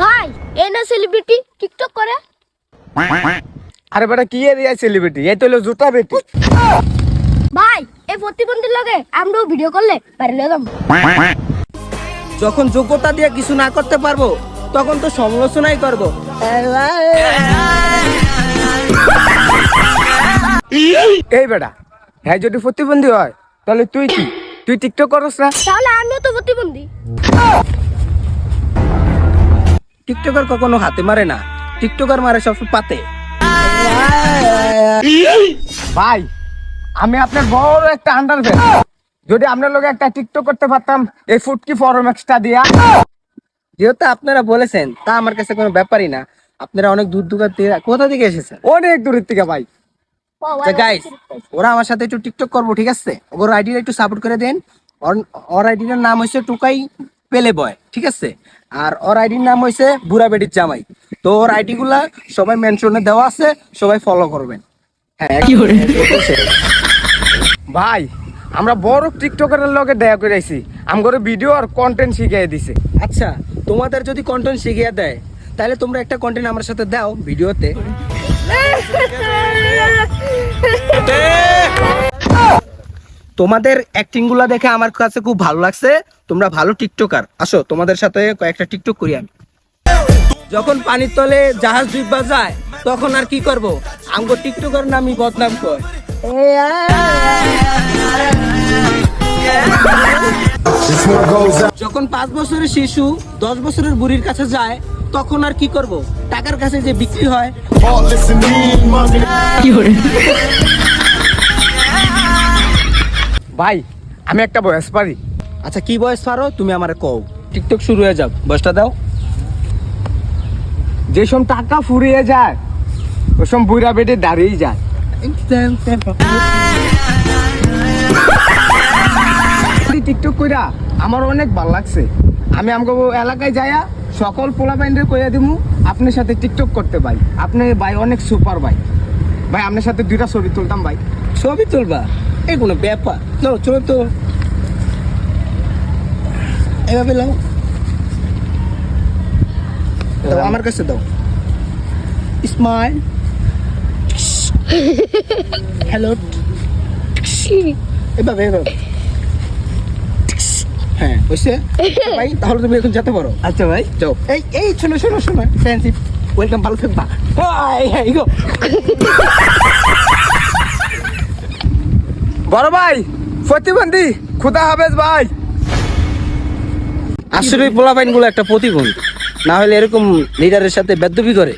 ভাই এই না সেলিব্রিটি টিকটক করে? আরে বেটা কি এরিয়া সেলিব্রিটি এই তো হলো জুতা বেটি। ভাই এই প্রতিবন্ধীর লগে আমরাও ভিডিও করলে পারলে দাম যখন যোগ্যতা দিয়ে কিছু না করতে পারব তখন তো সমালোচনাই করব। এই বেটা হ্যাঁ যদি প্রতিবন্ধী হয় তাহলে তুই কি? তুই টিকটক করস না? তাহলে আমিও তো প্রতিবন্ধী। টিকটকার কখনো হাতে মারে না। টিকটকার মারে সব পাতে। ভাই আমি আপনার বড় একটা আন্ডার যদি আপনার লোক একটা টিকটক করতে পারতাম এই ফুটকি ফরম্যাক্সটা দিয়া। যেহেতু আপনারা বলেছেন তা আমার কাছে কোনো ব্যাপারই না। আপনারা অনেক দূর দূর থেকে কোথা থেকে এসেছেন? অনেক দূরের থেকে ভাই। গাইস ওরা আমার সাথে একটু টিকটক করব ঠিক আছে? ওর আইডিটা একটু সাপোর্ট করে দেন। ওর- ওর আইডিটার নাম হচ্ছে টুকাই পেলে বয় ঠিক আছে আর ওর আইডির নাম হচ্ছে বুড়া বেডির জামাই তো ওর আইডি গুলা সবাই মেনশনে দেওয়া আছে সবাই ফলো করবেন হ্যাঁ ভাই আমরা বড় টিকটকারের লগে দেয়া করে আইছি আমগরে ভিডিও আর কন্টেন্ট শিখিয়ে দিছে আচ্ছা তোমাদের যদি কন্টেন্ট শিখিয়ে দেয় তাহলে তোমরা একটা কন্টেন্ট আমার সাথে দাও ভিডিওতে তোমাদের অ্যাক্টিংগুলা দেখে আমার কাছে খুব ভালো লাগছে। তোমরা ভালো টিকটকার। আসো তোমাদের সাথে কয়েকটা টিকটক করি আমি। যখন পানির তলে জাহাজ ডুববা যায় তখন আর কি করব? আমগো টিকটকার নামই বদনাম কর যখন পাঁচ বছরের শিশু দশ বছরের বুড়ির কাছে যায় তখন আর কি করব? টাকার কাছে যে বিক্রি হয়। ভাই আমি একটা বয়স পারি। আচ্ছা কি বয়স পারো? তুমি আমার কও। টিকটক শুরু হয়ে যাও বয়সটা দাও। যেসব টাকা ফুরিয়ে যায় ওসব বুড়া বেটে দাঁড়িয়ে যায়। টিকটক কইরা আমার অনেক ভালো লাগছে আমি আমগো এলাকায় যাইয়া সকল পোলা বাইন্ডের কইয়া দিমু আপনার সাথে টিকটক করতে ভাই। আপনি ভাই অনেক সুপার ভাই। ভাই আপনার সাথে দুইটা ছবি তুলতাম ভাই। ছবি তুলবা? এই কোনো ব্যাপার। চলো চলো তো। এভাবে লাও দাও আমার কাছে দাও। স্মাইল হ্যালো এভাবে এভাবে। হ্যাঁ হয়েছে? ভাই তাহলে তুমি এখন যেতে পারো। আচ্ছা ভাই। যাও। এই এই শোনো শোনো শোনো ফ্রেন্ডশিপ। ওয়েলকাম ভালো থাকবা। হাই হাই গো। বড় ভাই, প্রতিবন্ধী, খুদা হাফেজ ভাই। আসলে পোলাপাইনগুলো একটা প্রতিবন্ধী। না হলে এরকম লিডারের সাথে বেদবি করে।